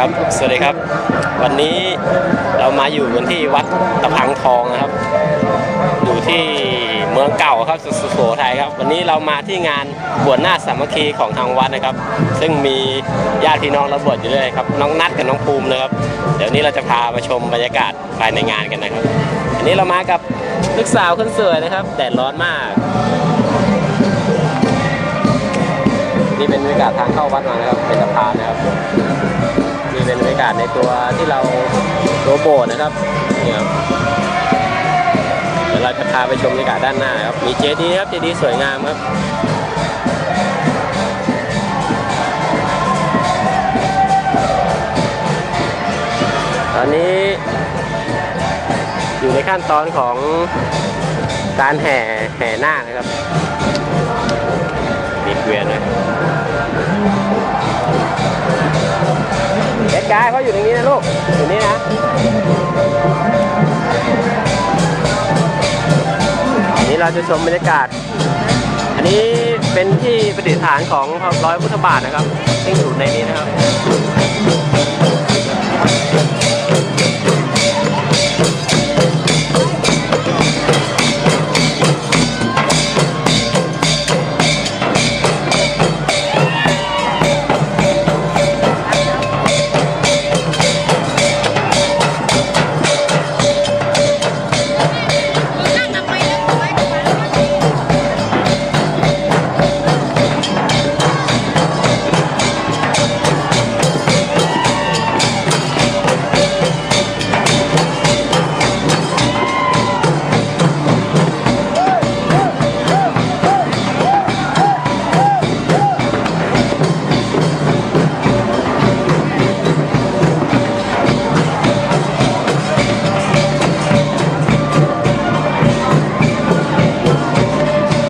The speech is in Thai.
ครับ สวัสดีครับ วันนี้เรามาอยู่กันที่วัดตะพังทองนะครับ อยู่ที่เมืองเก่าครับสุโขทัยครับ วันนี้เรามาที่งานบวชหน้าสามัคคีของทางวัดนะครับ ซึ่งมีญาติพี่น้องเราบวชอยู่ด้วยครับ น้องนัดกับน้องภูมินะครับ เดี๋ยวนี้เราจะพามาชมบรรยากาศภายในงานกันนะครับ อันนี้เรามากับลูกสาวคนสวยนะครับ แดดร้อนมาก นี่เป็นบรรยากาศทางเข้าวัดมานะครับ เป็นสะพานนะครับนี่เป็นบากาศในตัวที่เราตัวโบนะครับนี่ครับเดี๋ยวเราจะพาไปชมบรรยากาศด้านหน้าครับมีเจดีย์ครับเจดีย์สวยงามครับตอนนี้ อยู่ในขั้นตอนของการแห่แห่หน้านะครับ กายเขาอยู่ตรงนี้นะลูก อยู่นี่นะนี่เราจะชมบรรยากาศ อันนี้เป็นที่ประดิษฐานของร้อยพุทธบาทนะครับซึ่งอยู่ในนี้นะครับ